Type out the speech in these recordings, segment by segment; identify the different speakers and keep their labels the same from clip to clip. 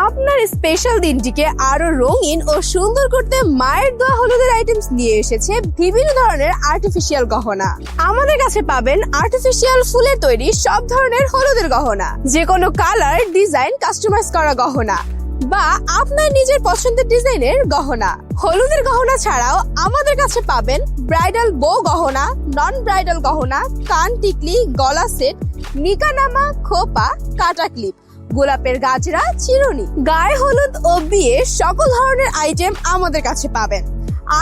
Speaker 1: আপনার স্পেশাল দিনটিকে আরও রঙিন ও সুন্দর করতে মায়ের দোয়া হলুদের আইটেমস নিয়ে এসেছে বিভিন্ন ধরনের আর্টিফিশিয়াল গহনা। আমাদের কাছে পাবেন আর্টিফিশিয়াল ফুলের তৈরি সব ধরনের হলুদের গহনা যে কোনো কালার ডিজাইন কাস্টমাইজ করা গহনা বা আপনার নিজের পছন্দের ডিজাইনের গহনা। হলুদের গহনা ছাড়াও আমাদের কাছে পাবেন ব্রাইডাল বো গহনা নন ব্রাইডাল গহনা, কান টিকলি, গলা সেট নিকানামা, খোপা, কাটা ক্লিপ গোলাপের গাজরা চিরুনি। গায়ে হলুদ ও বিয়ে সকল ধরনের আইটেম আমাদের কাছে পাবেন।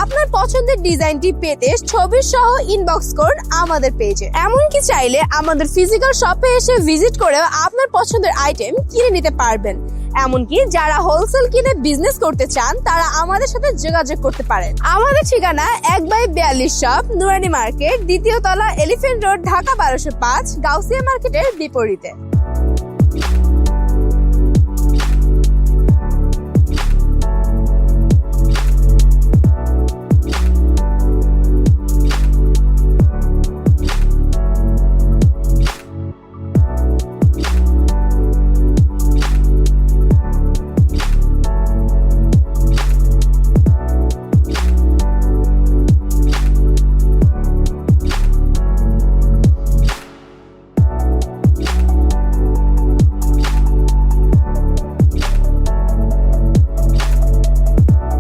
Speaker 1: আপনার পছন্দের ডিজাইনটি পেতে ছবি সহ ইনবক্স করুন আমাদের পেজে এমনকি চাইলে আমাদের ফিজিক্যাল শপে এসে ভিজিট করেও আপনার পছন্দের আইটেম কিনে নিতে পারবেন। এমনকি যারা হোলসেল কিনে বিজনেস করতে চান, তারা আমাদের সাথে যোগাযোগ করতে পারেন। আমাদের ঠিকানা এক বাই বিয়াল্লিশ শপ নুরানি মার্কেট দ্বিতীয় তলা এলিফেন্ট রোড ঢাকা বারোশো পাঁচ, গাউসিয়া মার্কেটের বিপরীতে।